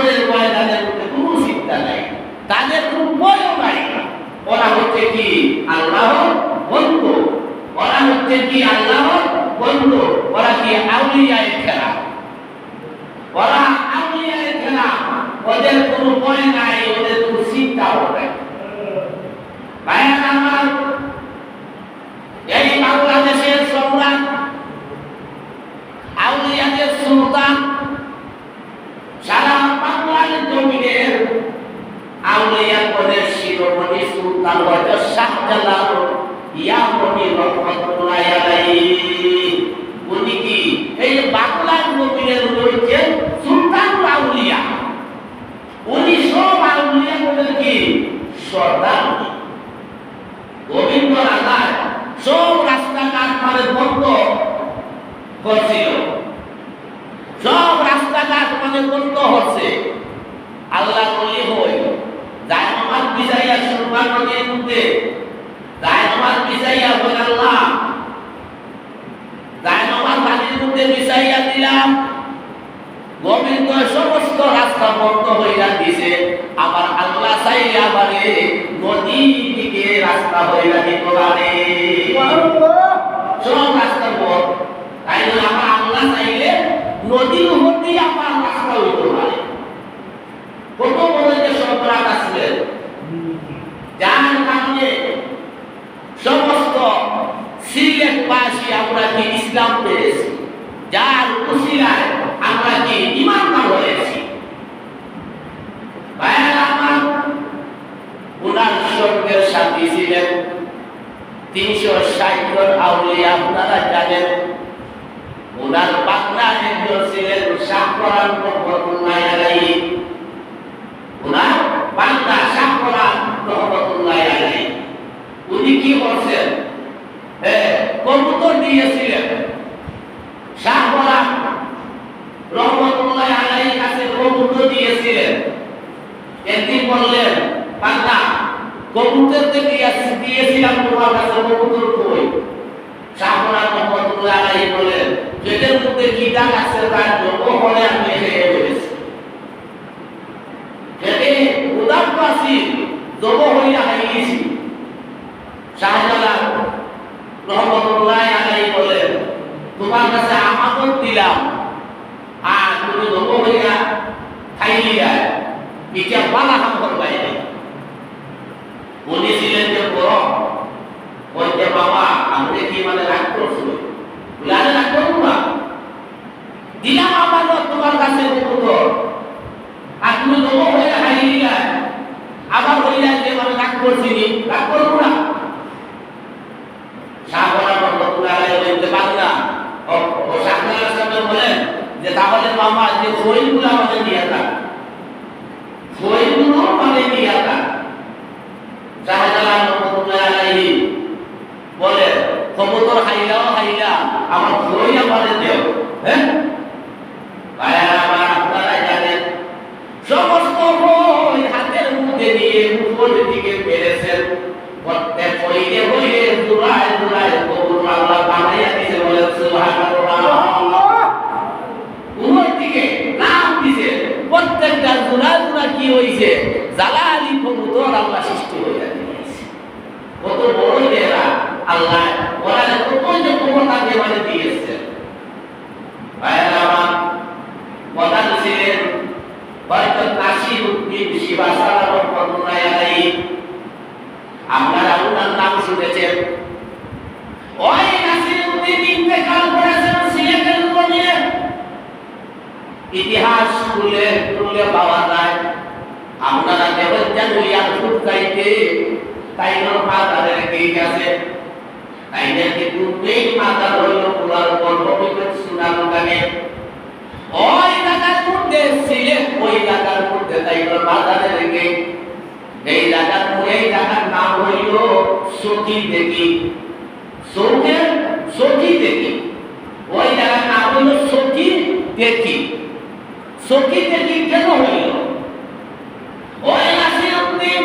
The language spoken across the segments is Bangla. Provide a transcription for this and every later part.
আসরের ময়দানের মধ্যে কোনো চিন্তা নাই। তাদের কোনো ভয়ও নাই। ওরা হচ্ছে কি? আল্লাহ বন্ধু। ওরা হচ্ছে কি? আল্লাহ বন্ধু। ওরা কি আউলিয়ায় খেলা ওরা আউলিয়ায় খেলা ওদের কোনো ভয় নাই, ওদের কোনো চিন্তাও নাই। ভাইয়া আমার এই বাংলাদেশের সম্রাট আউলিয়াদের সুলতান সারা বাংলার জমিনের আউলিয়া কোনের শিরোমণি সুলতান হয়তো শাহজালাল ইয়ামনি রহমতুল্লাহ আলাইহি উনি কি এই যে বাংলার জমিনের রয়েছেন সুলতান আউলিয়া উনি সব আউলিয়া কোনের কি সর্দার গোবিন্দ রাজায় সব রাস্তাঘাট মানে বন্ধ করছিল সব রাস্তাঘাট মানে হচ্ছে আল্লাহ বলি হই যায় আমার বিজাইয়া সুরমান নদীর মধ্যে যায় আমার বিজাইয়া হই আল্লাহ যায় আমার বাড়ির মধ্যে বিছাইয়া দিলাম গোবিন্দ সমস্ত রাস্তা বন্ধ হইয়া দিছে আবার আল্লাহ চাইলে আবারে নদী দিকে রাস্তা হইয়া দিতে পারে সব রাস্তা বন্ধ। তাই আমার আল্লাহ চাইলে নদীর উপর দিয়ে আমার রাস্তা হইতে পারে বড় যে সম্রাট যার কারণে সমস্ত সিলেটবাসী আমরা কি ইসলাম পেয়েছি, যার উসিলায় আমরা কি হয়েছি। আমার, উনার স্বর্গের সাথী ছিলেন। তিনশো ষাট জন আপনারা ওনার একজন ছিলেন শাহপরান ওনার বাংলা রহমতুল্লাহ আলাইহি। উনি কি করছেন হ্যাঁ কবুতর দিয়েছিলেন। শাহপরান রহমতুল্লাহ আলাইহির কাছে কবুতর দিয়েছিলেন। একদিন বললেন বাংলা কবুতর দিয়েছি দিয়েছিলাম তোমার কাছে কবুতর কই? শাহপরান রহমতুল্লাহ আলাইহি বলেন যেটার মধ্যে কি দাগ আছে তার হলে আমি খেয়ে ফেলেছি যেতে উদারবাসী জব হইয়া হাইয়েছি শাহজালাল রহমতুল্লাহ আলাই বলেন তোমার কাছে আমানত দিলাম। আর তুমি জব হইয়া খাইলিয়া এটা বালা হাম করবাই উনি যে, বড়, ওই যে বাবা আপনি কি মানে রাগ করছিল বলে রাগ করব না। দিলাম আমার তোমার কাছে কবুতর আর তুমি হয়ে হারিয়ে আবার হইয়া যে মানে রাগ করছিনি রাগ করব না। যে, তাহলে মামা যে খইগুলো আমাদের নিয়ে থাক খইগুলো মানে নিয়ে থাক শাহজালাল রহমতুল্লাহ আলাইহি বলে, কবুতর হাইলাও হাইলা, আমার খই আমাদের দেও। হ্যাঁ? আল্লাহ ওরা কত যে ক্ষমতা দেওয়ালে দিয়েছে। ভাইয়ারা আমার প্রধান ছিলেন হয়তো নাসির উদ্দিন শিবাসারা রহমতুল্লাহ আলাইহি। আপনারা ওনার নাম শুনেছেন। ওই নাসির উদ্দিন ইন্তেকাল করেছেন সিলেটের জমিনে ইতিহাস খুলে খুলে পাওয়া যায়। আপনারা দেবেন যেন ইয়ার ফুটকাইতে তাই না মাতাদের কে গেছে কিন্তু মেইন মাতা হইল পুরার পর পবিত্র সুনাম গানে। সিলেট ওই জায়গার মধ্যে তাই মাজারে রেখে। এই জায়গার এই জায়গার নাম হইল সখী দেখি। সৌখের সখী দেখি। ওই জায়গার নাম হইল সখী দেখি। সখী দেখি কেন হইল? ওই নাসিরউদ্দিন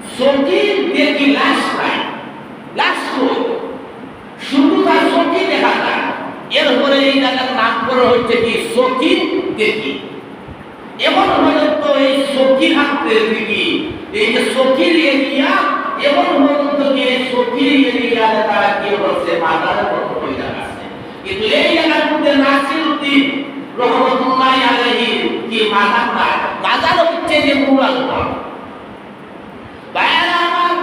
সখী দেখি লাশ নাই লাশ শুধু তার সখী দেখা যায়। এরপরে এই জায়গার নাম করা হচ্ছে কি? সখী দেখি এমন হলে তো এই সখীর হাতে দেখি এই যে সখীর এরিয়া এমন পর্যন্ত কি এই সখীর এরিয়াতে তারা কি মাদারের মতো হয়ে যাচ্ছে কিন্তু এই জায়গার মধ্যে নাসির উদ্দিন রহমতুল্লাহ আলাইহি কি মাদার না মাদার হচ্ছে যে মুরাল বাইরে আমার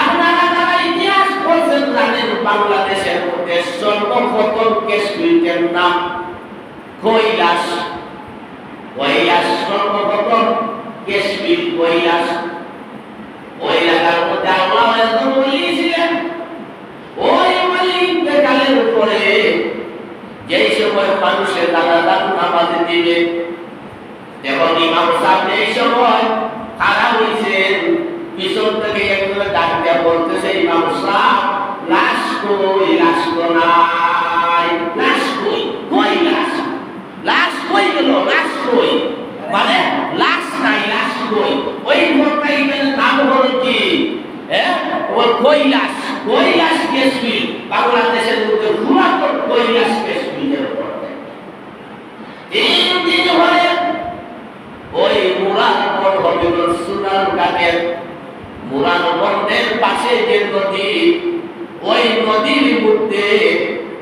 আপনারা যারা ইতিহাস পড়ছেন জানেন বাংলাদেশের মধ্যে সর্বপ্রথম কেশরীদের নাম কৈলাস। কৈলাস সর্বপ্রথম কেশরীর কৈলাস। ওই এলাকার মধ্যে আল্লাহ একজন ওলি ছিলেন। ওই ওলি ইন্তেকালের উপরে যেই সময় মানুষের দাদা দাদু নামাজ দিবে, এবং ইমাম সাহেব এই সময় খারাপ হয়েছেন পিছন থেকে একজন ডাক দেওয়া বলতেছে, ইমাম সাহেব, লাশ কই লাশ নাই লাশ কই কই লাশ লাশ কই গেল লাশ কই মানে লাশ নাই লাশ কই ওই ঘরটা এখানে নাম হলো কি ওই কৈলাস কৈলাস কেশরী বাংলাদেশের মধ্যে পুরাতন কৈলাস উপর তিন দিন হলে ওই মুরাদ হবিবুল সুনান কাদের বন্ধের পাশে যে নদী ওই নদীর মধ্যে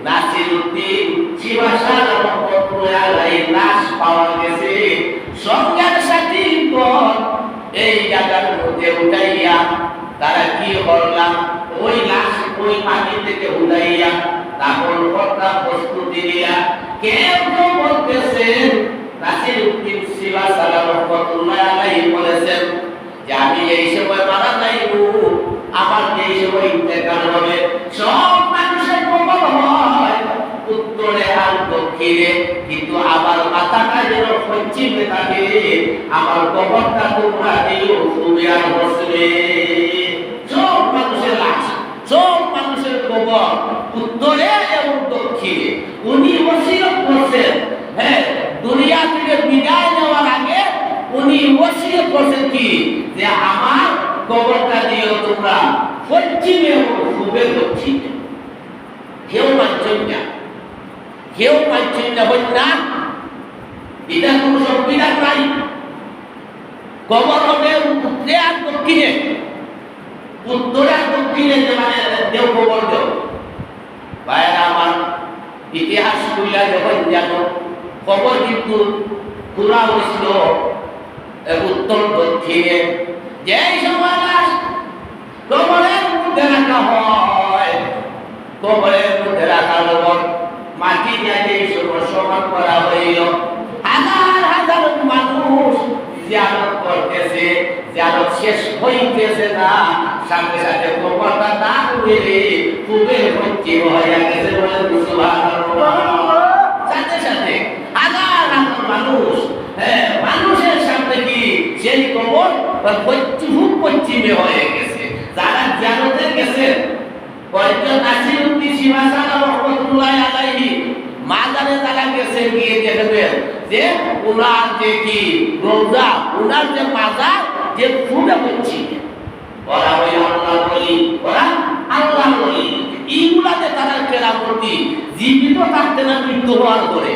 নাসির উদ্দিন শিবাসার রহমতুল্লাহ আলাইহি লাশ পাওয়া গেছে। সঙ্গের সাথী এই জায়গার মধ্যে উঠাইয়া তারা কি করলাম? ওই লাশ ওই পানি থেকে উঠাইয়া তারপর কর্তা না এটা কোনো সংবিধান নাই কবর হবে উত্তরে আর দক্ষিণে, উত্তরে আর দক্ষিণে যে মানে দেও কবর দেও ভাইয়েরা, আমার ইতিহাস কইলা যখন জানো কবর কিন্তু পুরা হয়েছিল উত্তর দক্ষিণে। যে সময় কবরের মধ্যে রাখা হয়, কবরের মধ্যে রাখা হল মাটি দিয়ে যে সমান করা হইল হাজার হাজার মানুষ জিয়ারত করতেছে জিয়ারত শেষ হইতেছে না সাথে সাথে কবরটা না উড়ে খুবই পশ্চিম হয়ে গেছে বলে সাথে সাথে হাজার হাজার মানুষ হ্যাঁ মানুষের সামনে কি? সেই কবর পশ্চিম পশ্চিমে হয়ে গেছে। যারা জিয়ারতে গেছে কয়েকজন নাসিরুদ্দিন শিবাসানা রহমতুল্লাহ আলাইহি মাজারে তারা গেছে গিয়ে দেখবেন যে উনার কি রোজা উনার যে মাজার যে ফুলে হচ্ছে ওরা ওই আল্লাহ বলি ওরা আল্লাহ বলি এইগুলাতে তারা কেরামতি জীবিত থাকতে না মৃত্যু হওয়ার পরে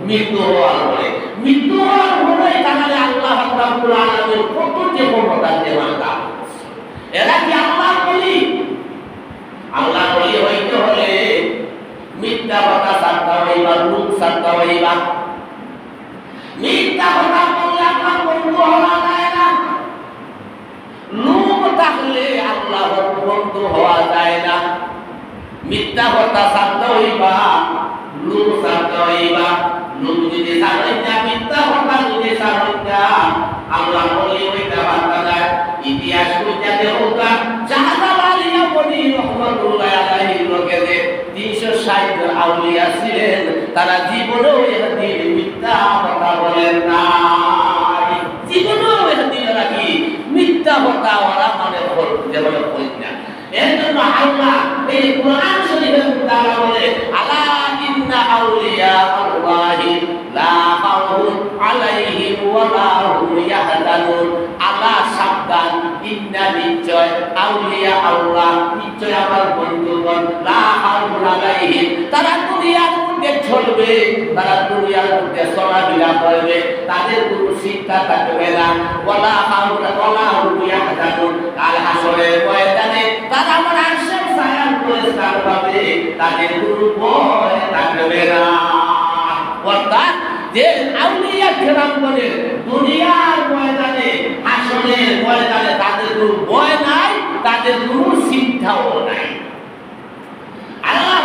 মৃত্যু হওয়ার পরে মৃত্যু হওয়ার পরে তাহলে আল্লাহ আলামিন কত যে ক্ষমতা দেওয়ার এরা কি আল্লাহ বলি? আল্লাহ বলি হইতে হলে মিথ্যা কথা সারতে হইবে সারতে হইবা। মিথ্যা কথা বললে আপনার বন্ধু হওয়া যায় না। লোক থাকলে আল্লাহর বন্ধু হওয়া যায় না। মিথ্যা কথা সারতে হইবা লোক সারতে হইবা। লোক যদি সারেন না, মিথ্যা কথা যদি সারেন না, আল্লাহ বলে 360 জন আউলিয়া ছিলেন, তারা এদিন মিথ্যা কথা বলেন না এদিন রাখি মিথ্যা কথা ওরা মানে যেমন না। আল্লাহ এই কোরআন শরীফের বলে, আলা ইন্না আউলিয়া আল্লাহি লা খাউফুন আলাইহিম ওয়া লা হুম ইয়াহজানুন। আলা সাবধান, ইন্না নিশ্চয় আউলিয়া আল্লাহ, নিশ্চয় আমার বন্ধুগণ লা তারা দুনিয়ার মধ্যে চলবে তারা দুনিয়ার মধ্যে চলাফেরা করবে তাদের কোনো চিন্তা থাকবে না। ওয়ালা খাউফুন ওয়ালা হুম ইয়াহজানুন। কাল হাসরের ময়দানে তারা আমার আশ্রয় ছায়া পুরস্কার পাবে, তাদের কোনো ভয় থাকবে না। অর্থাৎ যে আউলিয়া কেরাম বলে দুনিয়ার ময়দানে হাসনের ময়দানে তাদের কোনো ভয় নাই, তাদের কোনো চিন্তাও নাই। আল্লাহ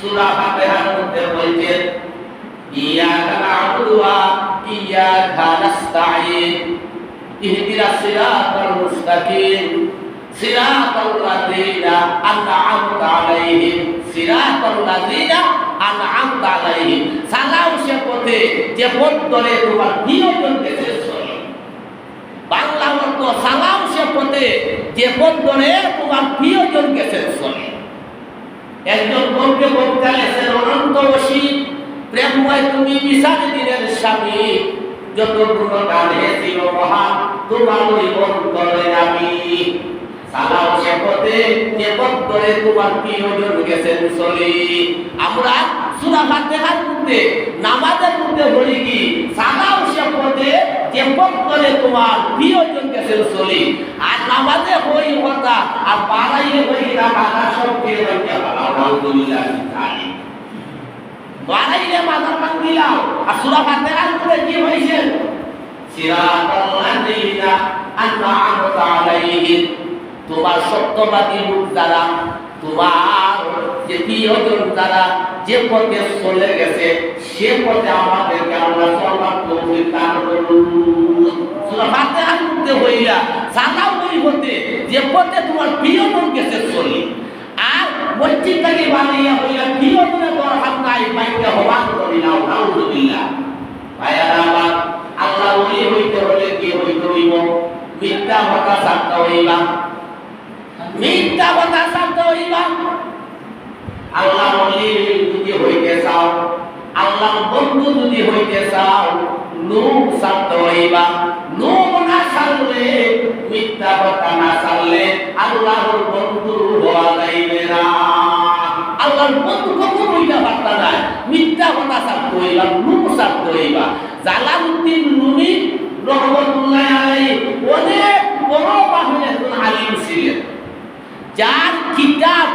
সূরা ফাতিহার মধ্যে বলছেন ইয়াকা না'বুদু ওয়া ইয়াকা নাস্তাঈন ইহদিনাস সিরাতাল মুস্তাকিম, সিরাতাল লাযিনা আন'আমতা আলাইহিম, সিরাতাল লাযিনা আন'আমতা আলাইহিম। সালাও সে পথে, যে পথ ধরে তোমার প্রিয়জন গেছে চলে বাংলা অর্থ সালাও সে পথে, যে পথ ধরে তোমার প্রিয়জন গেছে চলে একজন বলকে বলতে গেছেন অনন্ত অসীম প্রেমময় তুমি বিশাল দিনের স্বামী। যত গুণ গানে ছিল মহান, তোমার ওই অন্তরে আমি সালাও সে পথে যে পথ ধরে তোমার প্রিয়জন গেছেন চলি। আমরা সূরা ফাতিহার মধ্যে, নামাজের মধ্যে বলি কি সালাও সে পথে যে ধরে তোমার প্রিয়জন গেছেন চলি আর নামাজে হই কথা, আর বাড়াইয়ে হই না বাধা সব দিয়ে আলহামদুলিল্লাহ বাড়াইলে মাথা পান দিলাম, আর সূরা ফাতিহার মধ্যে কি হইছে? সিরাতাল লাযিনা আন'আমতা আলাইহিম, তোমার সত্যবাদী লোক যারা, তোমার যে প্রিয়জন যারা যে পথে চলে গেছে, সে পথে আমাদেরকে আমরা চলবার তৌফিক দান করুন সূরা ফাতিহার মধ্যে হইলা সালাও ওই হতে, যে পথে তোমার প্রিয়জন গেছে, চলে। আর মসজিদ থেকে বানিয়ে হইলা প্রিয়জনের দরকার নাই, বাইকে হবান করি নাও নাউজুবিল্লাহ ভাইয়ারা আমার আল্লাহ ওলি হইতে হলে কি হইতে হইব? মিথ্যা কথা সারতে হইবা। মিথ্যা কথা আল্লাহ ওলি যদি হইতে চাও, আল্লাহ বন্ধু যদি হইতে চাও লোক সারতে হইবা। লোক না সারলে, মিথ্যা কথা না সারলে আল্লাহর বন্ধু হওয়া যাইবে না। আল্লাহর বন্ধু কখন হইতে পারতা না। মিথ্যা কথা সারতে হইবা লোক সারতে হইবা। জালালউদ্দিন রুমি রহমতুল্লাহ আলাইহি অনেক বড় বাহিনী আলিম ছিলেন। যার কিতাব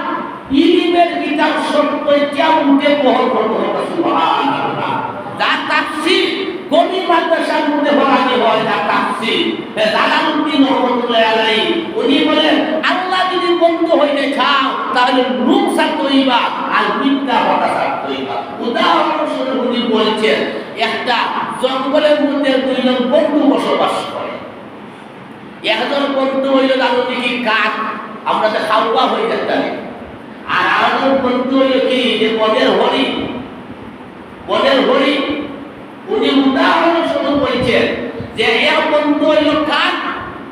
ইলিমের কিতাব সত্যটা উঠে বহন সুবহানাল্লাহ। যার তাফসীর গনি মাদ্রাসার মধ্যে পড়ানো হয় যার তাফসীর। জালালউদ্দিন রহমতুল্লাহ আলাইহি, উনি বলেন, আল্লাহ যদি বন্ধু হইতে চাও, তাহলে রূপ সাথে হইবা আর বিদ্যা সাথে হইবা উদাহরণস্বরূপ উনি বলছেন, একটা জঙ্গলের মধ্যে দুইজন বন্ধু বসবাস করে। একজন বন্ধু হইল জানো নাকি কাক, আমরা তো খাওয়া হয়ে যেতাম আর বন্ধু হইল কি? যে বনের হরি। বনের হরি, উনি উদাহরণ শুরু করেছেন যে এক বন্ধু হইল কাক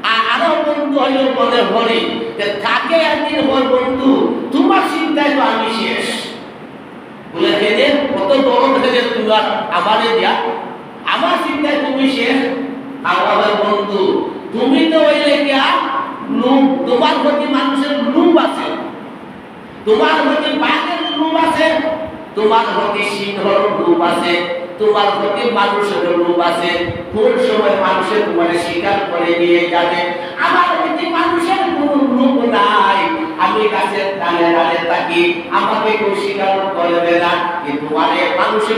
আর আরও বন্ধু হইল বনের হরি। কাকে একদিন হল বন্ধু? তোমার চিন্তায় তো আমি শেষ। বলে হেদে কত দরদ হেদে তোমার আমারে দিয়া। আমার চিন্তায় তুমি শেষ। আমার বন্ধু, তুমি তো হইলে গিয়া লোভ তোমার প্রতি মানুষের লোভ আছে। তোমার হতে বাঘের রূপ আছে, তোমার হতে সিংহর রূপ আছে, তোমার প্রতি মানুষের রূপ আছে। কোন সময় মানুষের তোমার শিকার করে নিয়ে যাবে? আমার প্রতি মানুষের কোন রূপ নাই। আমি গাছের ডালে ডালে থাকি, আমাকে কেউ শিকার করবে না। কিন্তু অনেক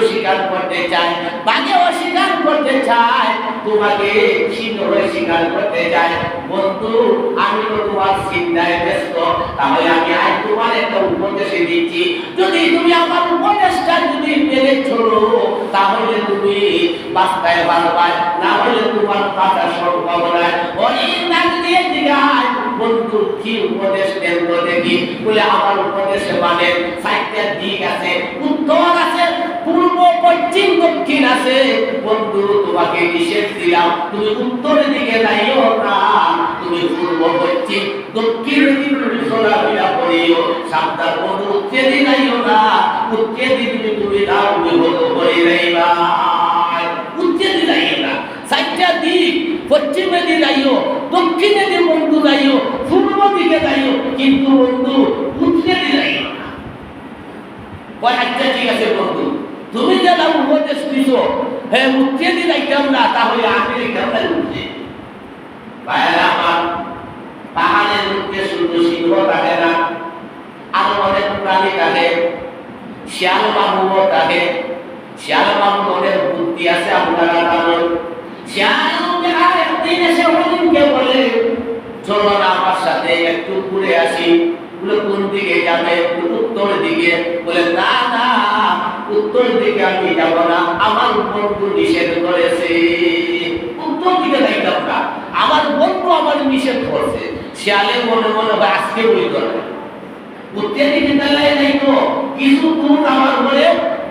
স্বীকার করতে চায় বাঘেও স্বীকার করতে চায়, তোমাকে স্বীকার করতে চায়। বন্ধু, আমি তো তোমার চিন্তায় ব্যস্ত, তাহলে আমি আজ তোমার একটা উপদেশ দিচ্ছি। যদি তুমি আমার উপদেশটা যদি মেনে চলো, তাহলে তুমি বাস্তায় না হলে তোমার পাতা অনেক নাক দিয়ে জিগায়, বন্ধু, কি উপদেশ দেন দেখি? বলে, আমার উপদেশে মানে সাইডটা দিক আছে উত্তর আছে, পূর্ব, পশ্চিম, দক্ষিণ আছে। বন্ধু, তোমাকে নিষেধ দিলাম, তুমি উত্তরের দিকে যাইও না। তুমি পূর্ব, পশ্চিম দক্ষিণের দিকে তুমি চলাফেরা করিও। সাবধান, বন্ধু দিয়ে যাইও না। উচ্চে দিকে তুমি নাও বিহত করে যাইবা। দিয়ে যাইও না। সাইডটা দিক, পশ্চিমে দিয়ে যাইও, দক্ষিণে দিয়ে বন্ধু যাইও, পূর্ব দিকে যাইও। কিন্তু বন্ধু দিয়ে যাইও। না কয় আচ্ছা ঠিক আছে বন্ধু। তুমি যারা উপদেশ দিছো হ্যাঁ উচ্চে দিয়ে যাইতাম না, তাহলে আমি যাইতাম না উচ্চে ভাইরা আমার, পাহাড়ের মধ্যে শুধু সিংহ থাকে না, আরও অনেক প্রাণী থাকে শিয়াল বাবুও থাকে শিয়াল বাবু অনেক বুদ্ধি আছে আপনারা জানেন। শিয়াল একদিন এসে হরিণকে বলে, চলো না আমার সাথে, একটু ঘুরে আসি। বলে, কোন দিকে যাবে? উত্তর দিকে বলে, না না, উত্তর দিকে আমি যাব না। আমার বন্ধু নিষেধ করেছে। উত্তর দিকে যাইতাম না। আমার বন্ধু আমার নিষেধ করছে। শিয়ালের মনে মনে হয় আজকে বই করবে উত্তর দিকে চালাই নাই তো। কিছু দূর আমার বলে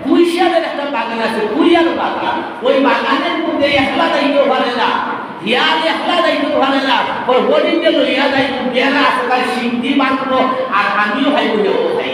দুই শিয়ালের একটা বাগান আছে কুড়িয়ার বাগান। ওই বাগানের মধ্যে একলা যাইতে পারে না। একলা যাইতে পারে না। ওই হরিণকে লইয়া যাই বেলা আছে আর আমিও ভাই বলে ভাই।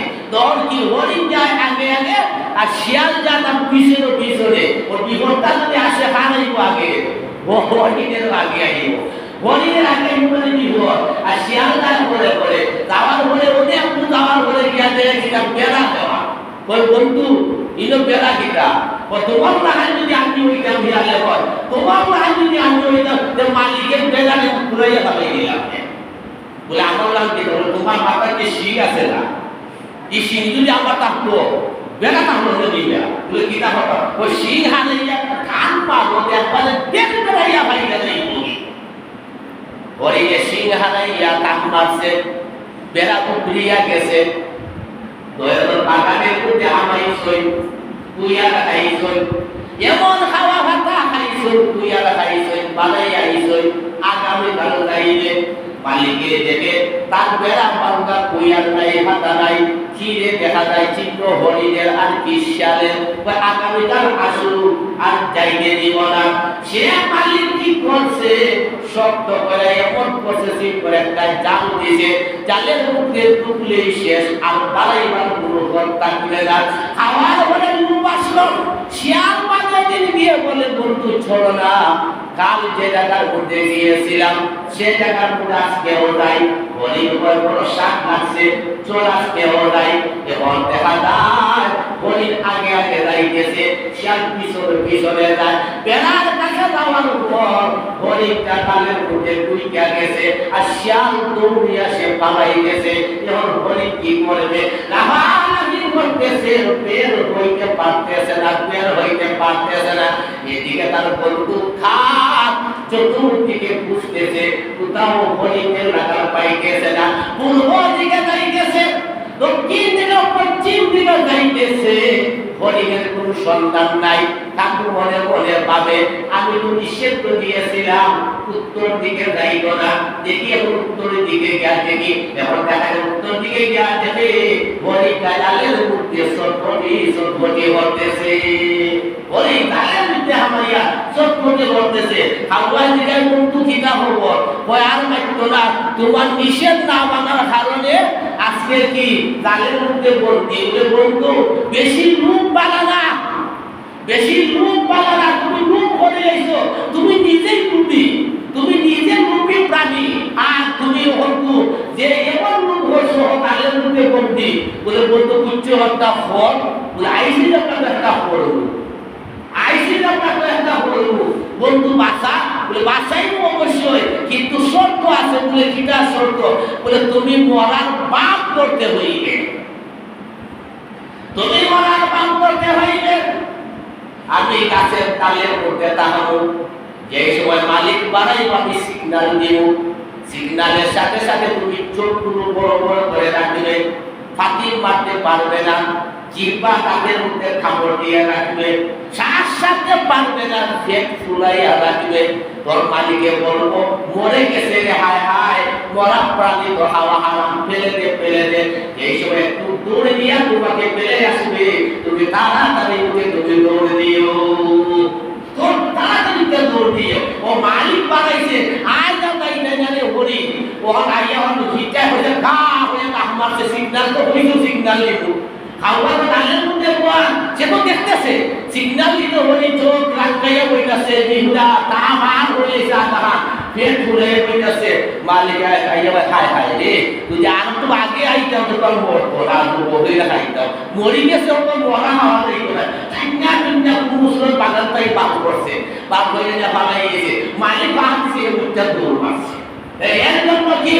তখন কি হরিণ যায় আগে আগে, আর শিয়াল যা তার পিছনে পিছনে, ওর বিপদটা যদি আসে হারাইব আগে। ও হরিণের আগে আইব। হরিণের আগে মানে বিপদ আর শিয়াল তার পরে পরে যাওয়ার পরে ওদের একটু যাওয়ার পরে গিয়া দেখে কিনা বেড়া দেওয়া। ওই বন্ধু ইনো বেড়া কিটা? ও তোমার লাগাই যদি আমি ওইটা বিড়ালে হয় তোমার লাগাই যদি আমি ওইটা মালিকের বেড়ালে ঘুরাইয়া পালাই দিলাম। বলে আমার লাগছে তোমার মাথায় যে শিখ আছে না? সিং যদি আমরা থাকব বেড়া না দিবা বলে কি থাকো ওই সিং হারাইয়া কান পাবো, একবারে দেখ বেড়াইয়া ভাই গেলে ওই যে সিং হারাইয়া কান মারছে, বেড়া পুকুরিয়া গেছে। দয়াল বাগানের মধ্যে আমাই সই কুইয়া খাই সই এমন হাওয়া ভাতা খাই সই কুইয়া খাই সই বানাই আই সই আগামী কাল যাইলে মালিকে দেখে তার বেড়া কুইয়ার নাই হাতা নাই চিরে দেখা যায় চিত্র হরিণের আর আগামীকাল আসু আর দিব না। সে মালিক কি করছে শক্ত করে, এমন প্রসেসিং করে একটা জাল দিছে জালের মধ্যে টুকলেই শেষ, আর দাঁড়াইবার কোনো ঘর থাকবে না। খাওয়ার পরে লোক আসলো, শিয়াল মাঝে দিন গিয়ে বলে ছড়ো না, কাল যে জায়গার মধ্যে গিয়েছিলাম সে জায়গার মধ্যে আজকেও যাই হরিণ উপর বড় শাক লাগছে চোর এবং দেখা আগে আগে শিয়াল পিছনে পিছনে যায়। বেড়ার কাছে যাওয়ার উপর ডুইকা গেছে, আর শিয়াল দৌড়িয়া সে পালাই গেছে কি করবে? লাফালাফি করতেছে, বের হইতে পারতেছে না, বের হইতে পারতেছে না। এদিকে তার বন্ধু খাপ চতুর্দিকে বুঝতেছে কোথাও হরিণের লাগা পাইতেছে না পূর্ব দিকে যাইতেছে দক্ষিণ দিকে পশ্চিম দিকে যাইতেছে। হরিণের কোন সন্তান নাই। ঠাকুর মনে মনে পাবে আমি তো নিষেধ দিয়েছিলাম, উত্তর দিকে যাইব না। দেখি এখন উত্তরের দিকে এখন দেখা উত্তর দিকে গিয়া বলি হতেছে বলি কালের মধ্যে হতেছে হব? না, তোমার নিষেধ না মানার কারণে আজকে কি জালের মধ্যে বন্দি? বন্ধু, বেশি রূপ বানানা বেশি রূপ বানানা তুমি রূপ করে এসো। তুমি নিজেই রূপী তুমি নিজে রূপী প্রাণী। আর তুমি বন্ধু যে এমন রূপ হয়েছো, তাদের মধ্যে বন্দি বলে বন্ধু উচ্চ হত্যা ফল। বলে, আইসি আপনার একটা ফল? আইসি আপনার একটা ফল? বন্ধু বাসা বলে বাসাই অবশ্যই, কিন্তু শর্ত আছে। বলে, কিটা শর্ত? বলে, তুমি মরার পাপ করতে হইবে। তুমি মরার পাপ করতে হইবে আমি গাছের তালের মধ্যে তাহাবো যে সময় মালিক বাড়াই আমি সিগন্যাল দিব সিগন্যালের সাথে সাথে তুমি চোখগুলো বড় বড় করে রাখবে। ফাঁকি মারতে পারবে না জিহ্বা তাদের মধ্যে খাবার দিয়ে রাখবে। শ্বাস সাথে পারবে না পেট ফুলাইয়া রাখবে। তোর মালিকে বলব, মরে গেছে রে, হায় হায়, মরা প্রাণী তো হাওয়া হারাম ফেলে দে ফেলে দে। এই সময় একটু দৌড়ে দিয়া তোমাকে ফেলে আসবে। তুমি তাড়াতাড়ি উঠে তুমি দৌড়ে দিও তোর তাড়াতাড়ি কে দৌড় দিও ও মালিক বানাইছে আয় না তাই না জানে হরি ও আইয়া হলো হিটা হয়ে খা হয়ে আমার সে সিগন্যাল তো হইছো সিগন্যাল লিখো খাওয়া তো ডালের মধ্যে কোয়া সে তো দেখতেছে সিগন্যাল দিতে হলে চোখ রাখাইয়া বইতাছে পেট ফুলে বইতাছে, মালিক আইয়া খায় খায় রে। আর আগে আইতাম, তো তোর মোর তোরা তো বই খাইতাম। মরি গেছে ও তো মরা হওয়া নেই করে ঠান্ডা ঠান্ডা মুসলিম বাগান তাই বাপ করছে। বাপ হয়ে যা পালাই গেছে। মালিক বাপ দিছে দৌড় কি?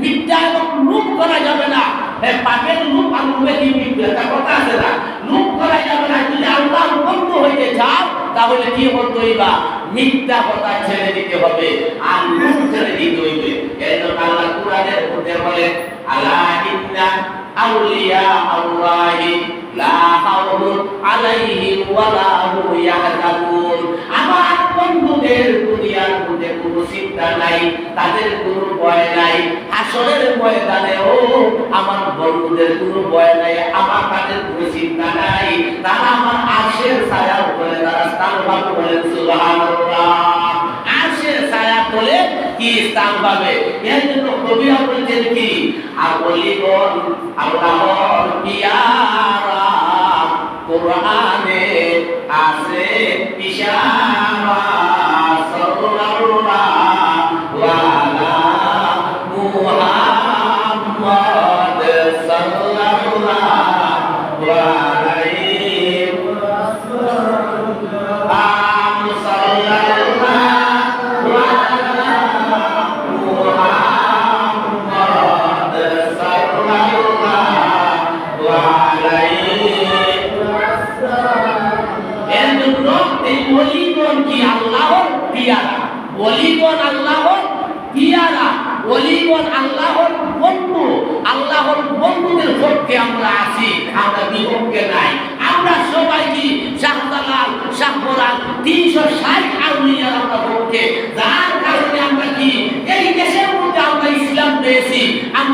মিথ্যা এবং লুপ করা যাবে না। এই পাপের লুপ আর লুপে কি মিথ্যা একটা কথা আছে না। লুপ করা যাবে না, যদি আল্লাহ বন্ধ হইতে চাও তাহলে কি করতে হইবা মিথ্যা কথা ছেড়ে দিতে হবে, আর লুপ ছেড়ে দিতে হইবে। এই জন্য আল্লাহ কোরআনের মধ্যে বলে, আলা ইন্না আউলিয়া আল্লাহি লা হাওলুন আলাইহিম ওয়ালা হুম ইয়াহজানুন আমার বন্ধুদের দুনিয়ার মধ্যে কোনো চিন্তা নাই, তাদের কোনো ভয় নাই। হাসরের ময়দানে ও আমার বন্ধুদের কোনো ভয় নাই, আমার তাদের কোনো চিন্তা নাই। তারা আমার আশের ছায়া উপরে তারা স্থান ভাব করেন আশের ছায়া তোলে কি স্থান পাবে এর জন্য কবিরা বলছেন কি? আর বলিগণ আল্লাহর পিয়ারা। কোরআনে আছে ইশারা সাল্লাল্লাহু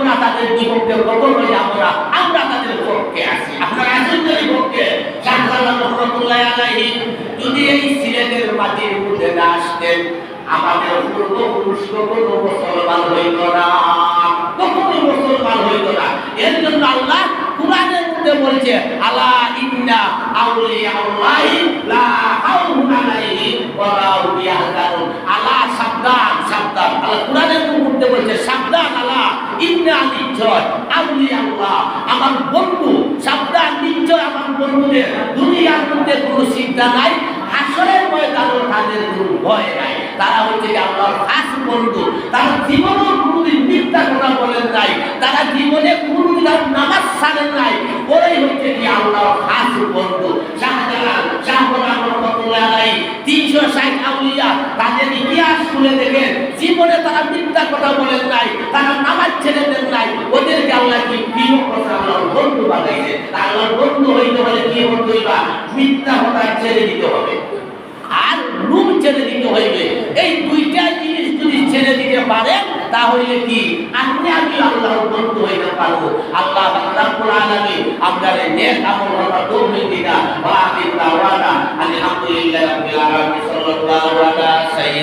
আমরা তাদের বিপক্ষে কখনোই না। আমরা তাদের পক্ষে আছি। আপনারা আছেন তো এই পক্ষে রহমতুল্লাহ আলাইহি। যদি এই সিলেটের মাটির মধ্যে না আসতেন, আমাদের পূর্বপুরুষ কখনো মুসলমান হইত না। কখনো মুসলমান হইত না। এর জন্য আল্লাহ কোরআনের মধ্যে বলছে, আলা ইন্না আউলিয়া আল্লাহি লা খাউফুন আলাইহিম ওয়া লা আলা সাবধান সাবধান। আল্লাহ কোরআনের মধ্যে বলছে, সাবধান আলা ইন্না নিশ্চয় আমার বন্ধু, সাবধান নিশ্চয় আমার বন্ধুদের দুনিয়ার মধ্যে কোনো চিন্তা নাই, হাসরের ময়দানও তাদের কোনো ভয় নাই। তারা হচ্ছে আল্লাহর খাস বন্ধু। তারা জীবনেও কোনোদিন মিথ্যা কথা বলেন নাই। তারা জীবনে কোনোদিন আর নামাজ ছাড়েন নাই। ওরাই হচ্ছে কি আল্লাহর খাস বন্ধু। শাহজালাল রহমতুল্লাহ তিনশো ষাট আউলিয়া তাদের ইতিহাস খুলে দেখেন। জীবনে তারা মিথ্যা কথা বলেন নাই। তারা নামাজ ছেড়ে দেন নাই। ওদেরকে আল্লাহ কি প্রিয় কথা আল্লাহর বন্ধু বানাইছে? আল্লাহর বন্ধু হইতে হলে কি হইবা মিথ্যা কথা ছেড়ে দিতে হবে। হইবে। এই দুইটা জিনিস যদি ছেড়ে দিতে পারেন তাহলে কি? আপনি আমি আল্লাহর বন্ধু হইতে পারব। আল্লাহ রাব্বুল আলামিন আপনার নেক আমল আমরা ওয়া আলহামদুলিল্লাহ রাব্বিল আলামিন। সাল্লাল্লাহু আলা সাইয়্যিদ